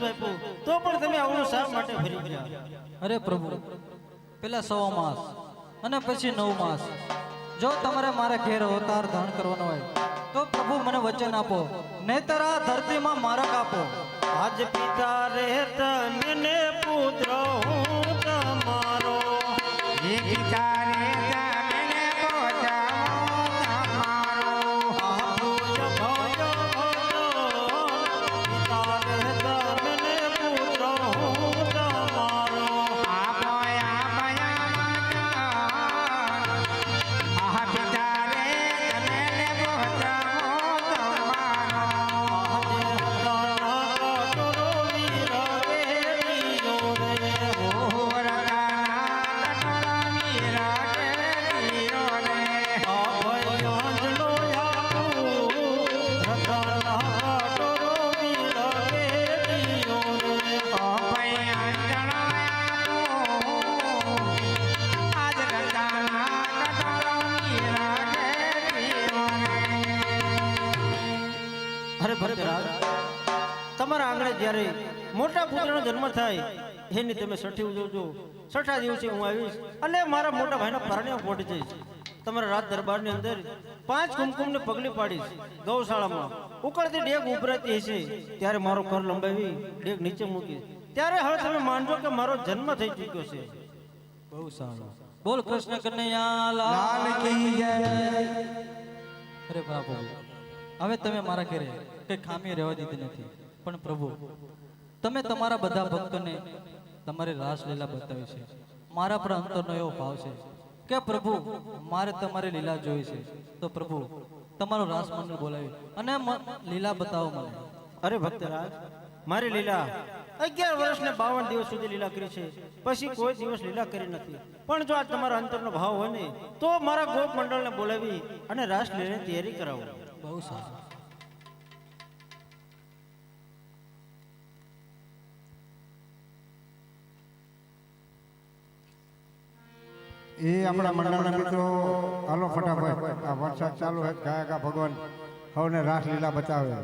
પુષ્પ તો પણ તમે આવડું શા માટે ફરી ગયા અરે પ્રભુ પેલા સવા માસ અને પછી નવ માસ. જો તમારે મારે ઘેર અવતાર ધારણ કરવાનો હોય તો પ્રભુ મને વચન આપો નહીતર આ ધરતીમાં મારક આપો આજ પિતા રે તને પુત્ર હું તમારો. એ અરે ભરતરાજ તમારા આંગણે જ્યારે મોટા પુત્રનો જન્મ થાય એની તમે છઠ્ઠી ઉજવજો. છઠ્ઠા દિવસે હું આવીશ અને મારા મોટા ભાઈના પરણે પહોંચી જઈશ. તમારા રાજ દરબારની અંદર પાંચ કુમકુમને પગલી પાડીશ ગૌશાળામાં. ઉકળતી ડેગ ઉભરાતી હશે ત્યારે મારો કર લંબાવી ડેગ નીચે મૂકીશ. ત્યારે હવે તમે માનજો કે મારો જન્મ થઈ ચૂક્યો છે. બહુ સારું. બોલ કૃષ્ણ કનૈયા લાલ લાલ કી જય. અરે બાપુ હવે તમે મારા ઘરે કઈ ખામી રહેવા દીધી નથી. પણ પ્રભુ તમે તમારા બધા ભક્તોને તમારી રાસલીલા બતાવી છે. મારા પર અંતરનો એવો ભાવ છે કે પ્રભુ મારે તમારી લીલા જોઈ છે. તો પ્રભુ તમારો રાસ મંડળ બોલાવી અને લીલા બતાવો મને. અરે ભક્તરાજ મારી લીલા અગિયાર વર્ષ ને બાવન દિવસ સુધી લીલા કરી છે. પછી કોઈ દિવસ લીલા કરી નથી. પણ જો આ તમારા અંતરનો ભાવ હોય ને તો મારા ગોપ મંડળને બોલાવી અને રાસ લીલાની તૈયારી કરાવો. બહુ સારું. એ આપણા મંડળના મિત્રો, હાલો ફટાફટ, આ વરસાદ ચાલુ હોય ગાયકા ભગવાન હવને રાસલીલા બતાવે.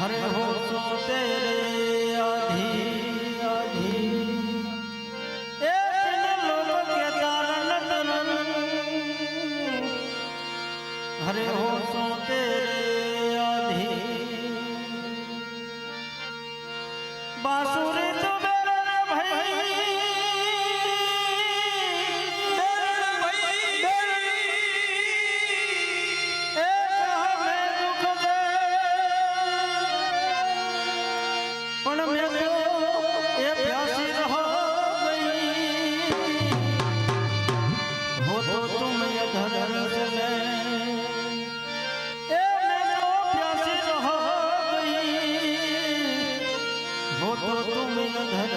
हरे हो सो तेरे आधी आधी ए तीन लोग के कारण तरण हरे हो सो तेरे आधी बांसुरी હો તો તુમ અધર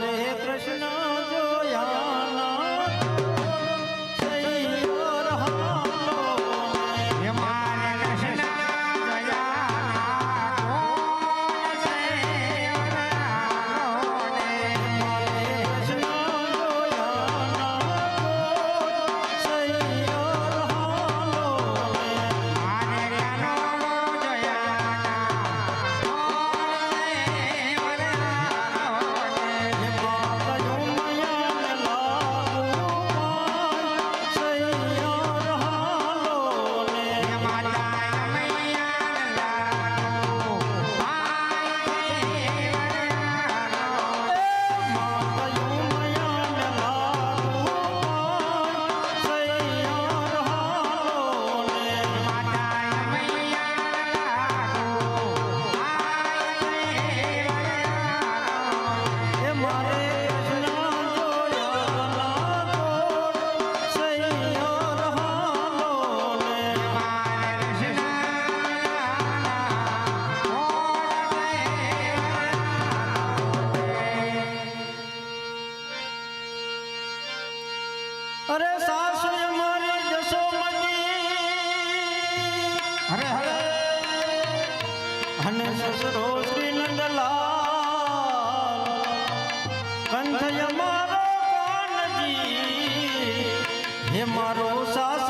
મારે કૃષ્ણ જોયા અને સસરો શ્રી નંદલાલ કંથ અમારો કાનજી હે મારો સાસ